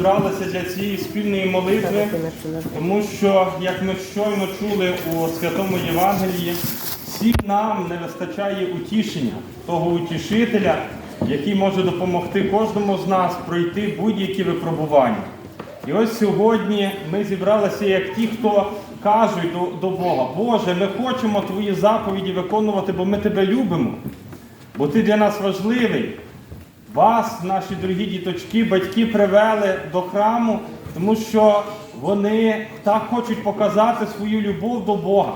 зібралися для цієї спільної молитви, тому що, як ми щойно чули у Святому Євангелії, всім нам не вистачає утішення, того утішителя, який може допомогти кожному з нас пройти будь-які випробування. І ось сьогодні ми зібралися як ті, хто кажуть до, до Бога, Боже, ми хочемо Твої заповіді виконувати, бо ми Тебе любимо, бо Ти для нас важливий. Вас, наші дорогі діточки, батьки привели до храму, тому що вони так хочуть показати свою любов до Бога.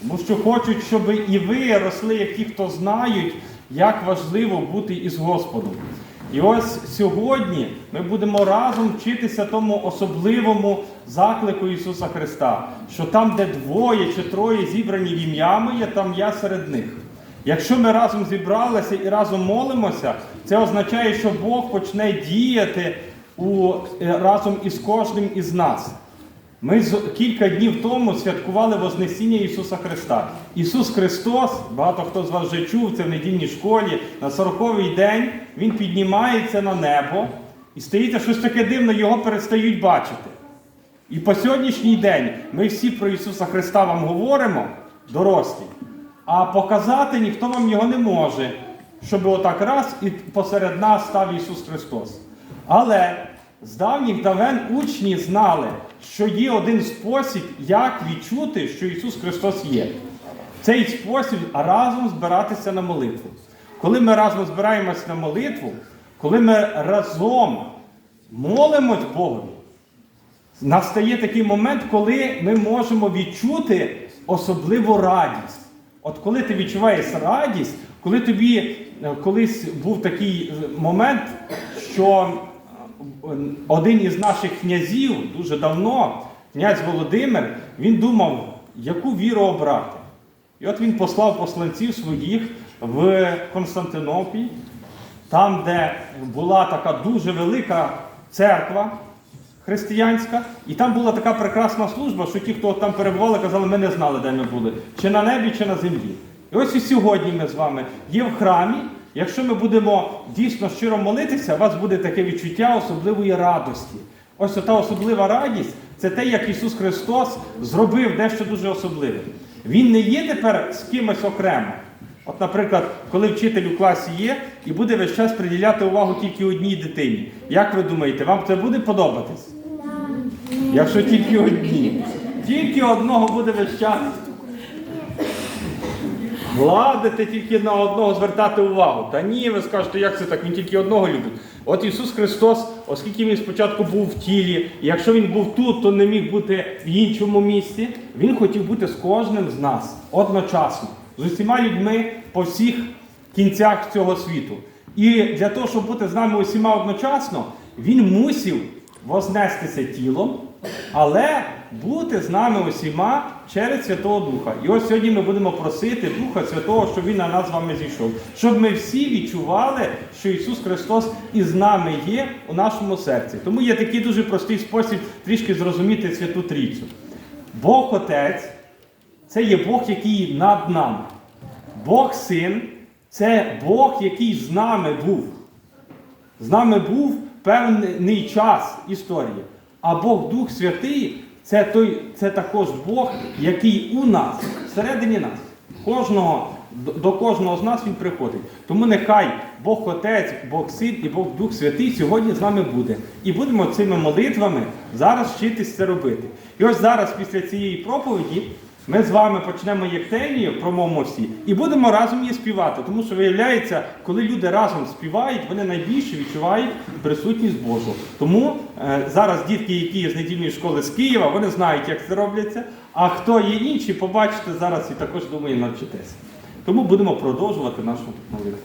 Тому що хочуть, щоб і ви росли, як ті, хто знають, як важливо бути із Господом. І ось сьогодні ми будемо разом вчитися тому особливому заклику Ісуса Христа, що там, де двоє чи троє зібрані в ім'я моє, там я серед них. Якщо ми разом зібралися і разом молимося, це означає, що Бог почне діяти у, е, разом із кожним із нас. Ми кілька днів тому святкували Вознесіння Ісуса Христа. Ісус Христос, багато хто з вас вже чув це в недільній школі, на 40-й день Він піднімається на небо і стається щось таке дивне, його перестають бачити. І по сьогоднішній день ми всі про Ісуса Христа вам говоримо, дорослі, а показати ніхто вам його не може, щоб отак раз і посеред нас став Ісус Христос. Але з давніх давен учні знали, що є один спосіб, як відчути, що Ісус Христос є. Цей спосіб разом збиратися на молитву. Коли ми разом збираємося на молитву, коли ми разом молимось Богові, настає такий момент, коли ми можемо відчути особливу радість. От коли ти відчуваєш радість, коли тобі е, колись був такий е, момент, що е, один із наших князів дуже давно, князь Володимир, він думав, яку віру обрати. І от він послав посланців своїх в Константинопіль, там, де була така дуже велика церква християнська, і там була така прекрасна служба, що ті, хто там перебували, казали, ми не знали, де ми були, чи на небі, чи на землі. І ось і сьогодні ми з вами є в храмі. Якщо ми будемо дійсно щиро молитися, у вас буде таке відчуття особливої радості. Ось та особлива радість це те, як Ісус Христос зробив дещо дуже особливе. Він не є тепер з кимось окремо. От, наприклад, коли вчитель у класі є і буде весь час приділяти увагу тільки одній дитині. Як ви думаєте, вам це буде подобатись? Якщо тільки одні. Тільки одного буде весь час. Гладити тільки на одного звертати увагу. Та ні, ви скажете, як це так? Він тільки одного любить. От Ісус Христос, оскільки Він спочатку був в тілі, і якщо Він був тут, то не міг бути в іншому місці, Він хотів бути з кожним з нас одночасно, з усіма людьми по всіх кінцях цього світу. І для того, щоб бути з нами усіма одночасно, Він мусив вознестися тілом, але бути з нами усіма через Святого Духа. І ось сьогодні ми будемо просити Духа Святого, щоб Він на нас з вами зійшов. Щоб ми всі відчували, що Ісус Христос із нами є у нашому серці. Тому є такий дуже простий спосіб трішки зрозуміти Святу Трійцю. Бог Отець це є Бог, який над нами. Бог Син це Бог, який з нами був. З нами був певний час історії. А Бог Дух Святий це, той, це також Бог, який у нас, всередині нас. Кожного, до- кожного з нас він приходить. Тому нехай Бог Отець, Бог Син і Бог Дух Святий сьогодні з нами буде. І будемо цими молитвами зараз вчитись це робити. І ось зараз, після цієї проповіді, ми з вами почнемо єктенію, промовимо всі, і будемо разом її співати. Тому що виявляється, коли люди разом співають, вони найбільше відчувають присутність Божу. Тому е, зараз дітки, які є з недільної школи з Києва, вони знають, як це робляться. А хто є інші, побачите зараз і також думаю, навчитеся. Тому будемо продовжувати нашу молитву.